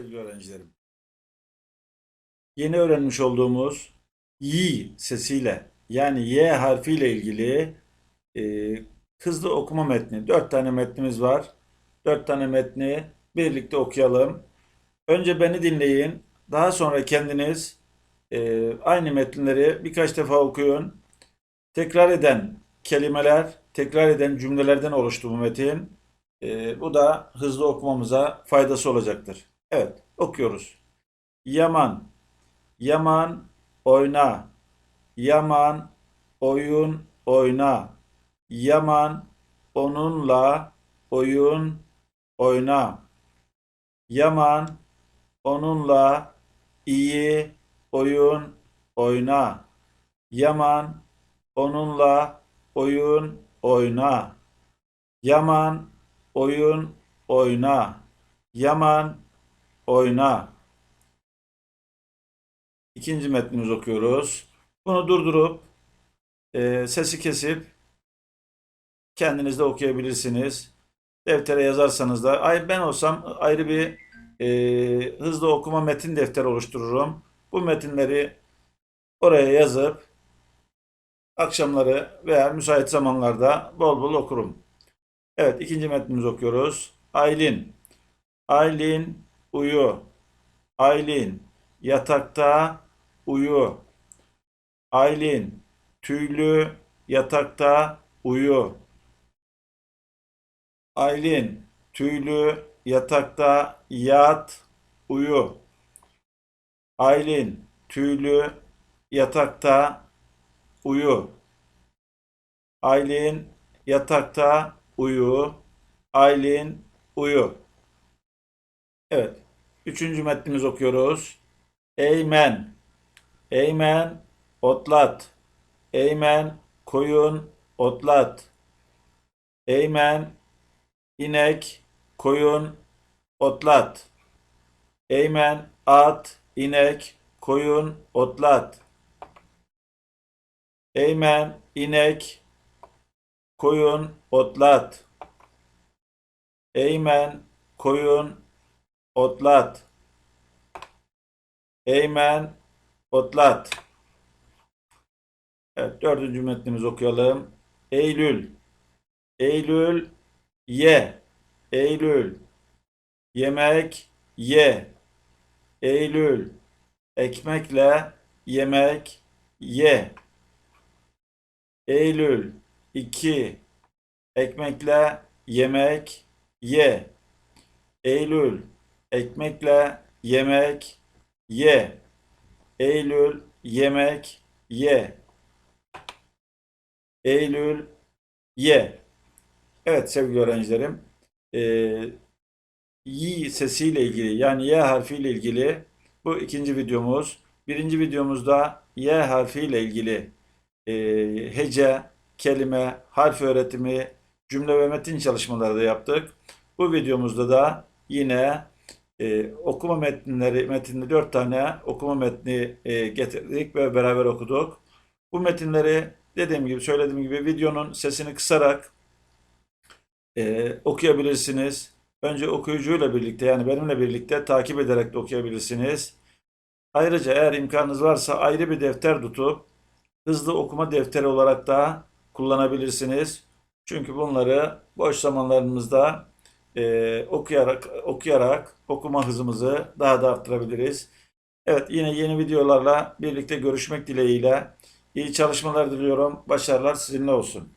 Sevgili öğrencilerim. Yeni öğrenmiş olduğumuz y sesiyle yani y harfiyle ilgili e, hızlı okuma metni. Dört tane metnimiz var. Dört tane metni birlikte okuyalım. Önce beni dinleyin. Daha sonra kendiniz e, aynı metinleri birkaç defa okuyun. Tekrar eden kelimeler, tekrar eden cümlelerden oluştu bu metin. E, bu da hızlı okumamıza faydası olacaktır. Evet, okuyoruz. Yaman, Yaman oyna. Yaman oyun oyna. Yaman onunla oyun oyna. Yaman onunla iyi oyun oyna. Yaman onunla oyun oyna. Yaman oyun oyna. Yaman oyna. İkinci metnimizi okuyoruz. Bunu durdurup e, sesi kesip kendiniz de okuyabilirsiniz. Deftere yazarsanız da ay ben olsam ayrı bir e, hızlı okuma metin defteri oluştururum. Bu metinleri oraya yazıp akşamları veya müsait zamanlarda bol bol okurum. Evet ikinci metnimizi okuyoruz. Aylin. Aylin uyu. Aylin yatakta uyu. Aylin tüylü yatakta uyu. Aylin tüylü yatakta yat uyu. Aylin tüylü yatakta uyu. Aylin yatakta uyu. Aylin uyu. Evet. Üçüncü metnimizi okuyoruz. Eymen. Eymen otlat. Eymen koyun otlat. Eymen inek koyun otlat. Eymen at inek koyun otlat. Eymen inek koyun otlat. Eymen koyun otlat. Eymen otlat. Evet, dördüncü metnimizi okuyalım. Eylül. Eylül ye. Eylül yemek ye. Eylül ekmekle yemek ye. Eylül 2 ekmekle yemek ye. Eylül ekmekle yemek ye. Eylül yemek ye. Eylül ye. Evet sevgili öğrencilerim. Ee, y sesiyle ilgili yani y harfiyle ilgili bu ikinci videomuz. Birinci videomuzda y harfiyle ilgili e, hece, kelime, harf öğretimi, cümle ve metin çalışmaları da yaptık. Bu videomuzda da yine e, okuma metinleri, metinde dört tane okuma metni e, getirdik ve beraber okuduk. Bu metinleri dediğim gibi, söylediğim gibi videonun sesini kısarak e, okuyabilirsiniz. Önce okuyucuyla birlikte yani benimle birlikte takip ederek de okuyabilirsiniz. Ayrıca eğer imkanınız varsa ayrı bir defter tutup hızlı okuma defteri olarak da kullanabilirsiniz. Çünkü bunları boş zamanlarımızda e, okuyarak okuyarak okuma hızımızı daha da arttırabiliriz. Evet yine yeni videolarla birlikte görüşmek dileğiyle iyi çalışmalar diliyorum. Başarılar sizinle olsun.